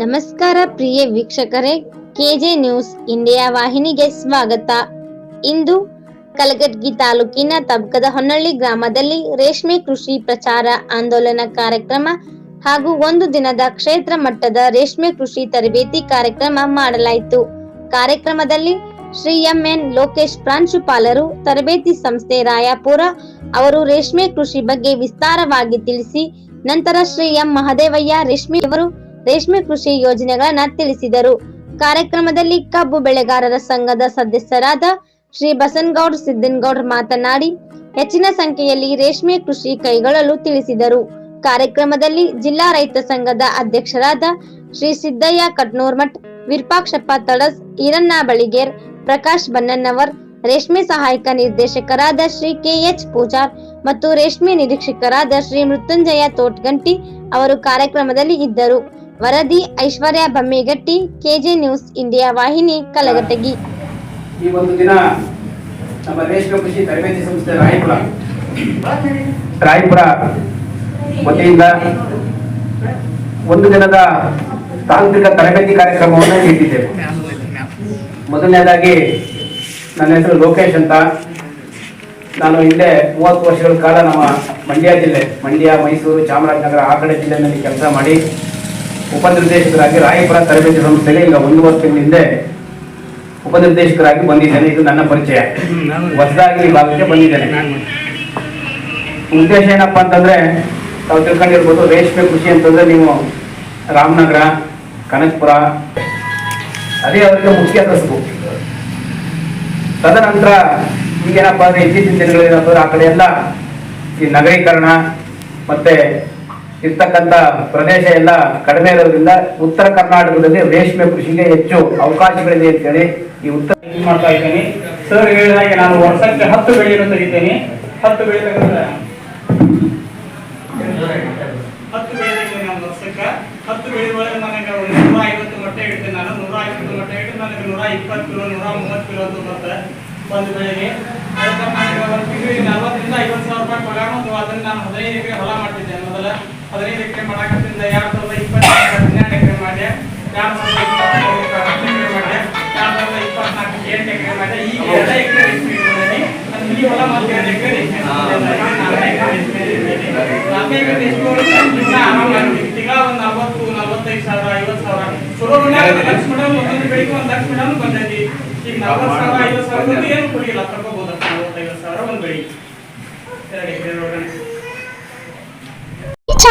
ನಮಸ್ಕಾರ ಪ್ರಿಯ ವೀಕ್ಷಕರೇ, K J news India ವಾಹಿನಿಗೆ ಸ್ವಾಗತ. ಇಂದು ಕಲಘಟಗಿ ತಾಲೂಕಿನ ತಬ್ಕದ ಹೊನ್ನಳ್ಳಿ ಗ್ರಾಮದಲ್ಲಿ ರೇಷ್ಮೆ ಕೃಷಿ ಪ್ರಚಾರ ಆಂದೋಲನ ಕಾರ್ಯಕ್ರಮ ಹಾಗೂ ಒಂದು ದಿನದ ಕ್ಷೇತ್ರ ಮಟ್ಟದ ರೇಷ್ಮೆ ಕೃಷಿ ತರಬೇತಿ ಕಾರ್ಯಕ್ರಮ ಮಾಡಲಾಯಿತು. ಕಾರ್ಯಕ್ರಮದಲ್ಲಿ ಶ್ರೀ ಎಂಎನ್ ಲೋಕೇಶ್ ಪ್ರಾಂಶುಪಾಲರು, ತರಬೇತಿ ಸಂಸ್ಥೆ ರಾಯಪುರ ಅವರು ರೇಷ್ಮೆ ಕೃಷಿ ಬಗ್ಗೆ ವಿಸ್ತಾರವಾಗಿ ತಿಳಿಸಿ, ನಂತರ ಶ್ರೀ ಎಂ ಮಹದೇವಯ್ಯ ರೇಷ್ಮೆ ಅವರು ರೇಷ್ಮೆ ಕೃಷಿ ಯೋಜನೆಗಳನ್ನ ತಿಳಿಸಿದರು. ಕಾರ್ಯಕ್ರಮದಲ್ಲಿ ಕಬ್ಬು ಬೆಳೆಗಾರರ ಸಂಘದ ಸದಸ್ಯರಾದ ಶ್ರೀ ಬಸನಗೌಡ್ ಸಿದ್ದನಗೌಡ್ ಮಾತನಾಡಿ, ಹೆಚ್ಚಿನ ಸಂಖ್ಯೆಯಲ್ಲಿ ರೇಷ್ಮೆ ಕೃಷಿ ಕೈಗೊಳ್ಳಲು ತಿಳಿಸಿದರು. ಕಾರ್ಯಕ್ರಮದಲ್ಲಿ ಜಿಲ್ಲಾ ರೈತ ಸಂಘದ ಅಧ್ಯಕ್ಷರಾದ ಶ್ರೀ ಸಿದ್ದಯ್ಯ ಕಟ್ನೂರ್ಮಠ್ ವಿರ್ಪಾಕ್ಷಪ್ಪ ತಡಸ್, ಈರಣ್ಣ ಬಳಿಗೇರ್, ಪ್ರಕಾಶ್ ಬನ್ನಣ್ಣವರ್, ರೇಷ್ಮೆ ಸಹಾಯಕ ನಿರ್ದೇಶಕರಾದ ಶ್ರೀ ಕೆಎಚ್ ಪೂಜಾರ್ ಮತ್ತು ರೇಷ್ಮೆ ನಿರೀಕ್ಷಕರಾದ ಶ್ರೀ ಮೃತ್ಯುಂಜಯ ತೋಟ್ಗಂಟಿ ಅವರು ಕಾರ್ಯಕ್ರಮದಲ್ಲಿ ಇದ್ದರು. ವರದಿ, Aishwarya Bammigatti, KJ news India ವಾಹಿನಿ ಕಲಘಟಗಿ ಈ ಒಂದು ದಿನ ನಮ್ಮ ರೇಷ್ಮೆ ಕೃಷಿ ತರಬೇತಿ ಸಂಸ್ಥೆ ರಾಯಪುರ. ರಾಯಪುರ ವತಿಯಿಂದ ಒಂದು ದಿನದ ತಾಂತ್ರಿಕ ತರಬೇತಿ ಕಾರ್ಯಕ್ರಮವನ್ನು ನೀಡಿದ್ದೇವೆ ಮೊದಲನೇದಾಗಿ ನನ್ನ ಹೆಸರು ಲೋಕೇಶ್ ಅಂತ. ನಾನು ಹಿಂದೆ ಮೂವತ್ತು ವರ್ಷಗಳ ಕಾಲ ನಮ್ಮ ಮಂಡ್ಯ ಜಿಲ್ಲೆ, ಮಂಡ್ಯ, ಮೈಸೂರು, ಚಾಮರಾಜನಗರ ಆ ಕಡೆ ಜಿಲ್ಲೆಯಲ್ಲಿ ಕೆಲಸ ಮಾಡಿ ಉಪನಿರ್ದೇಶಕರಾಗಿ ರಾಯಪುರ ತರಬೇತಿ ಸಂಸ್ಥೆಗೆ ಈಗ ಒಂದು ವರ್ಷದ ಹಿಂದೆ ಉಪನಿರ್ದೇಶಕರಾಗಿ ಬಂದಿದ್ದೇನೆ. ಇದು ನನ್ನ ಪರಿಚಯ. ಹೊಸದಾಗಿ ಈ ಭಾಗಕ್ಕೆ ಬಂದಿದ್ದೇನೆ. ಉದ್ದೇಶ ಏನಪ್ಪಾ ಅಂತಂದ್ರೆ, ತಾವು ತಿಳ್ಕೊಂಡಿರ್ಬೋದು, ರೇಷ್ಮೆ ಕೃಷಿ ಅಂತಂದ್ರೆ ನೀವು ರಾಮನಗರ, ಕನಕಪುರ, ಅದೇ ಅವರಿಗೆ ಮುಖ್ಯ ಕಸಬು ತದನಂತರ ಈಗೇನಪ್ಪ ಅಂದ್ರೆ ಇತ್ತೀಚಿನ ಅಂದ್ರೆ ಆ ಕಡೆ ಎಲ್ಲ ಈ ನಗರೀಕರಣ ಮತ್ತೆ ಇರ್ತಕ್ಕಂಥ ಪ್ರದೇಶ ಎಲ್ಲ ಕಡಿಮೆ ಇರೋದ್ರಿಂದ ಉತ್ತರ ಕರ್ನಾಟಕದಲ್ಲಿ ರೇಷ್ಮೆ ಕೃಷಿಗೆ ಹೆಚ್ಚು ಅವಕಾಶಗಳಿದೆ ಅಂತೇಳಿ ಈ ಉತ್ತರ ಮಾಡ್ತಾ ಇದ್ದೀನಿ. ಸರ್ ಹೇಳಿದಾಗೆ ನಾನು ವರ್ಷಕ್ಕೆ ಹತ್ತು ಬೆಳೆಯನ್ನು ತೆಗಿತೀನಿ. ಹತ್ತು ಬೆಳೆ ಹತ್ತು ಬೆಳೆ ನಾನು ವರ್ಷಕ್ಕೆ. ಹತ್ತು ಬೆಳೆ ಒಳಗೆ ನನಗೆ ನೂರ ಐವತ್ತು ಮೊಟ್ಟೆ ಇಡ್ತೀನಿ ನಾನು. ನೂರ ಐವತ್ತು ಮೊಟ್ಟೆ ಇಟ್ಟು ನನಗೆ ಇಪ್ಪತ್ತು ಅಂತ ಐವತ್ತು ರೂಪಾಯಿ ನಾನು ಹೊಲ ಮಾಡ್ತಿದ್ದೆ ಮೊದಲ. ಹದಿನೈದು ಎಕರೆ ಮಾಡಾಕತ್ತಿಂದ ಎರಡು ಸಾವಿರದ ಇಪ್ಪತ್ತು ಹನ್ನೆರಡು ಎಕರೆ ಮಾಡಿದೆ ಎರಡು ಸಾವಿರದ ಇಪ್ಪತ್ತು ಹತ್ತು ಎಕರೆ ಮಾಡಿದೆ ಎರಡು ಸಾವಿರದ ಇಪ್ಪತ್ನಾಲ್ಕು ಎಂಟು ಎಕರೆ ಮಾಡಿದೆ. ಈಗ ಎಕರೆ ಮಿನಿ ಹೊಲ ಮತ್ತು ಎರಡು ಎಕರೆ. ನಾಲ್ಕು ಎಕರೆ. ತಿಂಗಳ ಒಂದು ನಲವತ್ತು ನಲವತ್ತೈದು ಸಾವಿರ ಐವತ್ತು ಸಾವಿರ. ಚಲೋ ಮನ್ಯಾಗ ಒಂದು ಲಕ್ಷ ಮೇಡಮ್ ಒಂದೊಂದು ಬೆಳಿಗ್ಗೆ ಒಂದು ಲಕ್ಷ ಮೇಡಮ್ ಬಂದೈತಿ ಈಗ ನಲವತ್ತು ಸಾವಿರ ಐವತ್ತು ಸಾವಿರ ಏನು ಕೊಡಿಲ್ಲ ತಗೋಬಹುದು ನಲ್ವತ್ತೈದು ಸಾವಿರ ಒಂದು ಬೆಳಿ. ಎರಡು ಎಕರೆ ಒಳಗಡೆ.